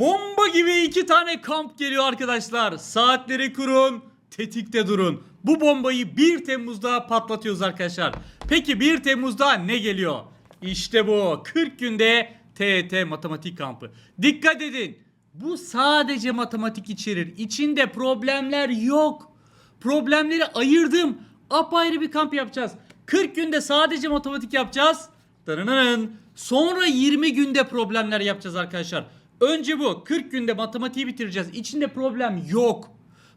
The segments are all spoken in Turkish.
Bomba gibi iki tane kamp geliyor arkadaşlar. Saatleri kurun, tetikte durun. Bu bombayı 1 Temmuz'da patlatıyoruz arkadaşlar. Peki 1 Temmuz'da ne geliyor? İşte bu. 40 günde TET matematik kampı. Dikkat edin. Bu sadece matematik içerir. İçinde problemler yok. Problemleri ayırdım. Apayrı bir kamp yapacağız. 40 günde sadece matematik yapacağız. Dırınırın. Sonra 20 günde problemler yapacağız arkadaşlar. Önce bu 40 günde matematiği bitireceğiz. İçinde problem yok.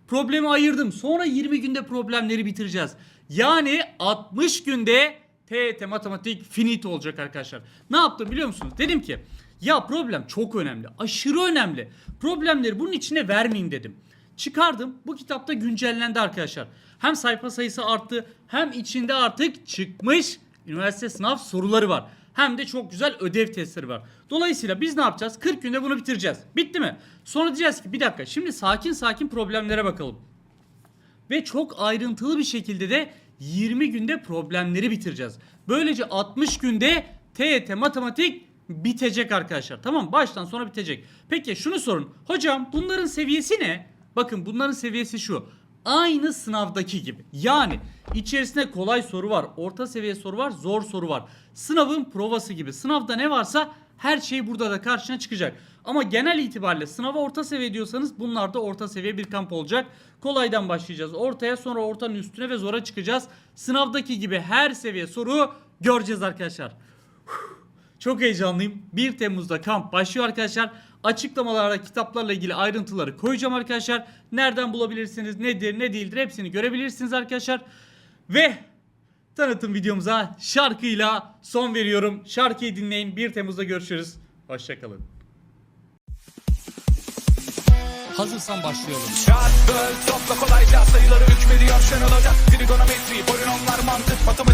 Problemi ayırdım. Sonra 20 günde problemleri bitireceğiz. Yani 60 günde TET matematik finito olacak arkadaşlar. Ne yaptım biliyor musunuz? Dedim ki ya problem çok önemli. Aşırı önemli. Problemleri bunun içine vermeyin dedim. Çıkardım. Bu kitapta güncellendi arkadaşlar. Hem sayfa sayısı arttı hem içinde artık çıkmış üniversite sınav soruları var. Hem de çok güzel ödev testleri var. Dolayısıyla biz ne yapacağız? 40 günde bunu bitireceğiz. Bitti mi? Sonra diyeceğiz ki bir dakika şimdi sakin sakin problemlere bakalım. Ve çok ayrıntılı bir şekilde de 20 günde problemleri bitireceğiz. Böylece 60 günde TYT matematik bitecek arkadaşlar. Tamam baştan sona bitecek. Peki şunu sorun. Hocam bunların seviyesi ne? Bakın bunların seviyesi şu. Aynı sınavdaki gibi. Yani içerisinde kolay soru var, orta seviye soru var, zor soru var. Sınavın provası gibi. Sınavda ne varsa her şey burada da karşına çıkacak. Ama genel itibariyle sınava orta seviye diyorsanız bunlar da orta seviye bir kamp olacak. Kolaydan başlayacağız. Ortaya sonra ortanın üstüne ve zora çıkacağız. Sınavdaki gibi her seviye soru göreceğiz arkadaşlar. Çok heyecanlıyım. 1 Temmuz'da kamp başlıyor arkadaşlar. Açıklamalarda kitaplarla ilgili ayrıntıları koyacağım arkadaşlar. Nereden bulabilirsiniz, nedir, ne değildir hepsini görebilirsiniz arkadaşlar. Ve tanıtım videomuza şarkıyla son veriyorum. Şarkıyı dinleyin. 1 Temmuz'da görüşürüz. Hoşçakalın. Hazırsan başlayalım. Çarp böl topla kolayca sayıları hükmediyor şenol hoca Trigonometri, polinomlar, mantık, matematikte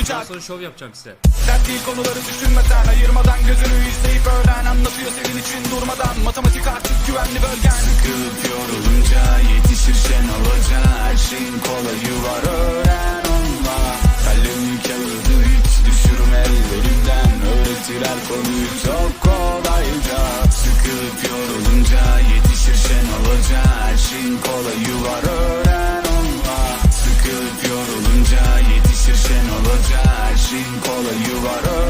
ucak sonra şov yapacağım size. Dert değil konuları düşünmeden, ayırmadan gözünü izleyip öğren Anlatıyor senin için durmadan, matematik artık güvenli bölgen. Sıkılıp yorulunca yetişir şenol hoca Her şeyin kolayı var. Öğren onunla. Kalemi kağıdı hiç düşürme ellerinden. Öğretiler konuyu çok kolayca. Sıkılıp yorulunca yetişir şenol hoca Her şeyin kolayı var. Öğren onunla. Sıkılıp yorulunca yetişir şenol hoca Her şeyin kolayı var öğren